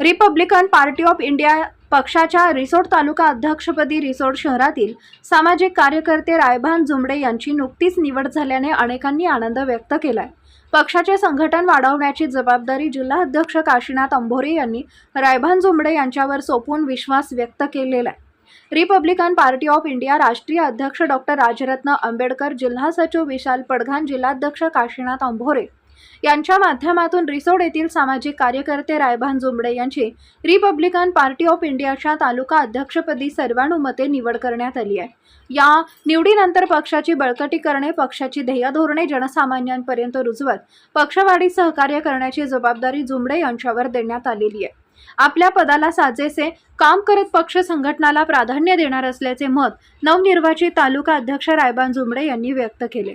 Republican party of India पक्षाच्या रिसोड तालुका अध्यक्षपदी रिसोड शहरातील सामाजिक कार्यकर्ते रायभान झुंबडे यांची नुकतीच निवड झाल्याने अनेकांनी आनंद व्यक्त केलाय. पक्षाचे संघटन वाढवण्याची जबाबदारी जिल्हा अध्यक्ष काशीनाथ अंभोरे यांनी रायभान झुंबडे यांच्यावर सोपून विश्वास व्यक्त केलेला आहे रिपब्लिकन पार्टी ऑफ इंडिया राष्ट्रीय अध्यक्ष डॉक्टर राजरत्न आंबेडकर जिल्हा सचिव विशाल पडघान जिल्हाध्यक्ष काशीनाथ अंभोरे यांच्या माध्यमातून रिसोड येथील सामाजिक कार्यकर्ते रायभान जुंबडे यांची रिपब्लिकन पार्टी ऑफ इंडियाच्या तालुका अध्यक्षपदी सर्वानुमते निवड करण्यात आली आहे. या निवडीनंतर पक्षाची बळकटी करणे पक्षाची ध्येय धोरणे जनसामान्यांपर्यंत रुजवत पक्षवाढीत सहकार्य करण्याची जबाबदारी जुंबडे यांच्यावर देण्यात आलेली आहे. आपल्या पदाला साजेसे काम करत पक्ष संघटनाला प्राधान्य देणार असल्याचे मत नवनिर्वाचित तालुका अध्यक्ष रायबान जुमडे यांनी व्यक्त केले.